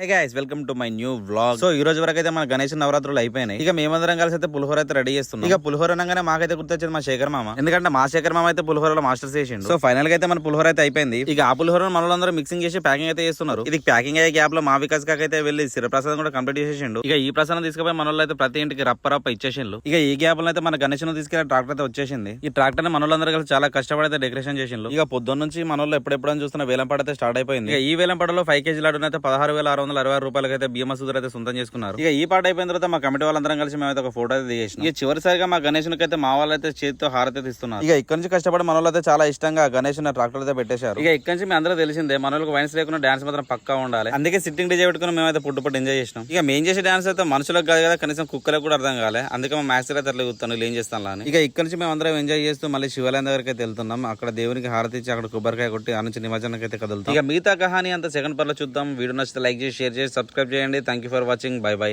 Hey guys welcome to my new vlog so ఈ రోజు వరకు అయితే మన గణేష్ నవరాత్రులు అయిపోయినాయి. ఇక మేమందరం కలిసి అయితే పులిహోర అయితే రెడీ చేస్తున్నాం. ఇక పులిహోర అనగానే మాకైతే గుర్తొచ్చింది మా శేఖర్ మామ. ఎందుకంటే మా శేఖర్ మామ అయితే పులిహోరలో మాస్టర్స్ చేసిండు. సో ఫైనల్గా అయితే మన పులిహోర అయితే అయిపోయింది. ఇక ఆ పులిహోర మనలందరూ మిక్సింగ్ చేసి ప్యాకింగ్ అయితే చేస్తున్నారు. ఇది ప్యాకింగ్ అయ్యే గ్యాప్లో మా వికాస్ కాక అయితే వెళ్ళి శిరప్రసాదం కూడా కంప్లీట్ చేసేసిండు. ఇక ఈ ప్రసాదం తీసుకుపోయి మన అయితే ప్రతి ఇంటికి రప్ప రప్ప ఇచ్చేసిండు ఇక ఈ గ్యాప్లో అయితే మన గణేష్ తీసుకెళ్ళి ట్రాక్టర్ అయితే వచ్చేసింది. ఈ ట్రాక్టర్ని మన వాళ్ళందరూ కలిసి చాలా కష్టపడి అయితే డెకరేషన్ చేసిండు ఇక పొద్దున్న నుంచి మన వాళ్ళు ఎప్పుడెప్పుడు అని చూస్తున్న వేలంపాట అయితే స్టార్ట్ అయిపోయింది. ఇక ఈ వేలంపాటలో ఫైవ్ కేజీ లాడు అయితే పదహారు వేల ఆరు వందల అరవై రూపాయలకి అయితే బియ్యం మసూదర్ అయితే సొంతం చేసుకున్నారు. ఇక ఈ పాట అయిపోయిన తర్వాత మా కమిటీ వాళ్ళందరం కలిసి మేమైతే ఒక ఫోటో అయితే దిగేసినాం. ఇక చివరిసారిగా మా గణేష్ అయితే మా వాళ్ళు అయితే చేతితో హారతి అయితే ఇస్తున్నారు. ఇక ఇక్కడ నుంచి కష్టపడి మన అయితే చాలా ఇష్టంగా గణేష్ ట్రాక్టర్ అయితే పెట్టేశారు. ఇక ఇక్కడ నుంచి మీ అందరూ తెలిసిందే మన వాళ్ళకి వైన్స్ లేకుండా డాన్స్ మాత్రం పక్కా ఉండాలి. అందుకే సిట్టింగ్ డీజే పెట్టుకుని మేమైతే పుట్టు పుట్టు ఎంజాయ్ చేసినాం. ఇక మేము చేసే డాన్స్ అయితే మనుషులకు కాదు కదా కనీసం కుక్కలకు కూడా అర్థం కాలే. అందుకే మా మ్యాథ్స్ అయితే అట్లా కూర్తాను ఏం చేస్తాను అని. ఇక ఇక్కడ నుంచి మేము అందరం ఎంజాయ్ చేస్తూ మళ్ళీ శివాలయం దగ్గరికి అయితే వెళ్తున్నాం. అక్కడ దేవునికి హారతి ఇచ్చి అక్కడ కొబ్బరికాయ కొట్టి ఆ నుంచి నిమజ్జనానికి అయితే కదులుతాం. ఇక మిగతా కహాని అంత సెకండ్ పర్లో చూద్దాం. వీడియో నచ్చితే లైక్ చేసి షేర్ చేసి సబ్స్క్రైబ్ చేయండి thank you for watching bye bye